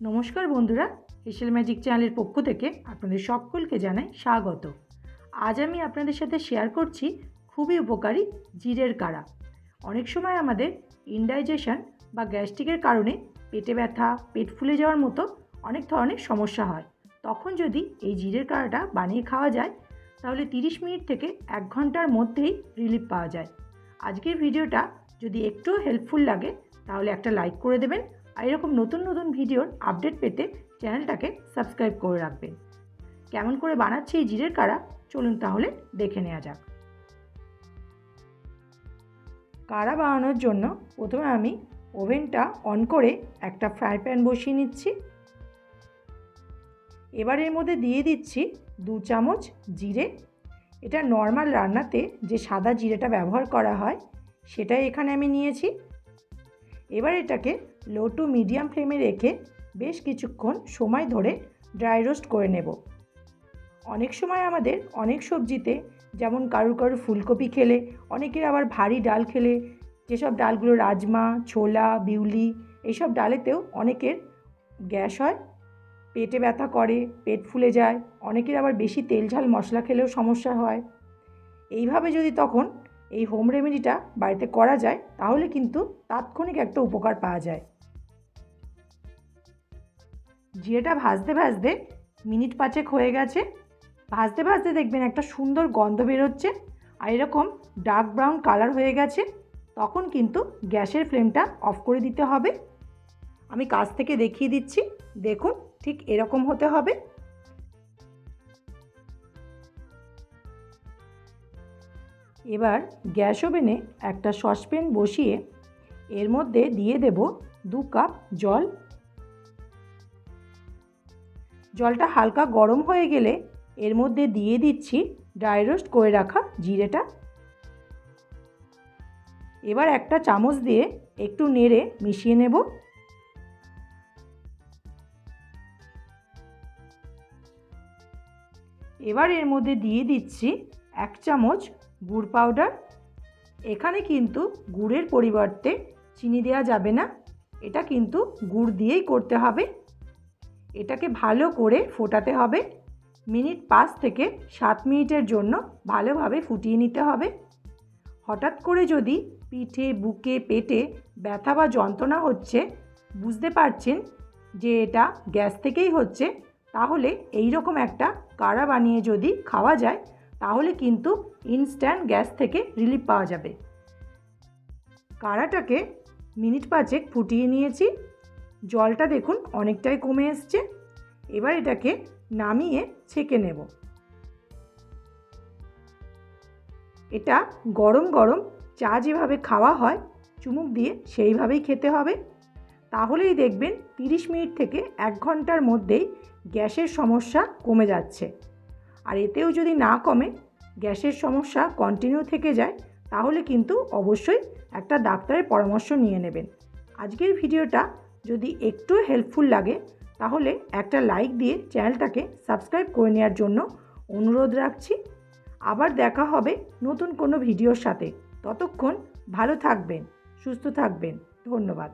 নমস্কার বন্ধুরা হেসেল ম্যাজিক চ্যানেলের পক্ষ থেকে আপনাদের সকলকে জানাই স্বাগত। আজ আমি আপনাদের সাথে শেয়ার করছি খুবই উপকারী জিরের কাড়া অনেক সময় আমাদের ইনডাইজেশন বা গ্যাস্ট্রিকের কারণে পেটে ব্যথা, পেট ফুলে যাওয়ার মতো অনেক ধরনের সমস্যা হয়। তখন যদি এই জিরের কাড়াটা বানিয়ে খাওয়া যায়, তাহলে 30 মিনিট থেকে এক ঘণ্টার মধ্যেই রিলিফ পাওয়া যায়। আজকের ভিডিওটা যদি একটু হেল্পফুল লাগে, তাহলে একটা লাইক করে দেবেন আর এরকম নতুন নতুন ভিডিওর আপডেট পেতে চ্যানেলটাকে সাবস্ক্রাইব করে রাখবেন। কেমন করে বানাচ্ছি এই জিরের কাড়া চলুন তাহলে দেখে নেওয়া যাক। কাড়া বানানোর জন্য প্রথমে আমি ওভেনটা অন করে একটা ফ্রাই প্যান বসিয়ে নিচ্ছি। এবার এর মধ্যে দিয়ে দিচ্ছি দু চামচ জিরে। এটা নর্মাল রান্নাতে যে সাদা জিরেটা ব্যবহার করা হয়, সেটাই এখানে আমি নিয়েছি। এবার এটাকে লো টু মিডিয়াম ফ্লেমে রেখে বেশ কিছুক্ষণ সময় ধরে ড্রাই রোস্ট করে নেব। অনেক সময় আমাদের অনেক সবজিতে যেমন কারুর কারুর ফুলকপি খেলে, অনেকের আবার ভারী ডাল খেলে, যেসব ডালগুলো রাজমা, ছোলা, বিউলি এইসব ডালেতেও অনেকের গ্যাস হয়, পেটে ব্যথা করে, পেট ফুলে যায়, অনেকের আবার বেশি তেল ঝাল মশলা খেলেও সমস্যা হয়। এইভাবে যদি তখন এই হোম রেমেডিটা বাড়িতে করা যায়, তাহলে কিন্তু তাৎক্ষণিক একটা উপকার পাওয়া যায়। জিরেটা ভাজতে ভাজতে মিনিট পাঁচেক হয়ে গেছে। ভাজতে ভাজতে দেখবেন একটা সুন্দর গন্ধ বেরোচ্ছে আর এরকম ডার্ক ব্রাউন কালার হয়ে গেছে, তখন কিন্তু গ্যাসের ফ্লেমটা অফ করে দিতে হবে। আমি কাছ থেকে দেখিয়ে দিচ্ছি, দেখুন ঠিক এরকম হতে হবে। এবার গ্যাস ওভেনে একটা সসপ্যান বসিয়ে এর মধ্যে দিয়ে দেব দু কাপ জল। জলটা হালকা গরম হয়ে গেলে এর মধ্যে দিয়ে দিচ্ছি ড্রাই রোস্ট করে রাখা জিরেটা। এবার একটা চামচ দিয়ে একটু নেড়ে মিশিয়ে নেব। এবার এর মধ্যে দিয়ে দিচ্ছি এক চামচ গুড় পাউডার। এখানে কিন্তু গুড়ের পরিবর্তে চিনি দেওয়া যাবে না। এটা কিন্তু গুড় দিয়েই করতে হবে। এটাকে ভালো করে ফোটাতে হবে। মিনিট পাঁচ থেকে সাত মিনিটের জন্য ভালোভাবে ফুটিয়ে নিতে হবে। হঠাৎ করে যদি পিঠে, বুকে, পেটে ব্যথা বা যন্ত্রণা হচ্ছে, বুঝতে পারছেন যে এটা গ্যাস থেকেই হচ্ছে, তাহলে এই রকম একটা কাড়া বানিয়ে যদি খাওয়া যায় তাহলে কিন্তু ইনস্ট্যান্ট গ্যাস থেকে রিলিফ পাওয়া যাবে। কাড়াটাকে মিনিট পাঁচেক ফুটিয়ে নিয়েছি। জলটা দেখুন অনেকটাই কমে এসছে। এবার এটাকে নামিয়ে ছেঁকে নেব। এটা গরম গরম চা যেভাবে খাওয়া হয়, চুমুক দিয়ে সেইভাবেই খেতে হবে। তাহলেই দেখবেন তিরিশ মিনিট থেকে এক ঘণ্টার মধ্যেই গ্যাসের সমস্যা কমে যাচ্ছে। আর এতেও যদি না কমে, গ্যাসের সমস্যা কন্টিনিউ থেকে যায়, তাহলে কিন্তু অবশ্যই একটা ডাক্তারের পরামর্শ নিয়ে নেবেন। আজকের ভিডিওটা যদি একটু হেল্পফুল লাগে, তাহলে একটা লাইক দিয়ে চ্যানেলটাকে সাবস্ক্রাইব করে নেওয়ার জন্য অনুরোধ রাখছি। আবার দেখা হবে নতুন কোনো ভিডিওর সাথে। ততক্ষণ ভালো থাকবেন, সুস্থ থাকবেন। ধন্যবাদ।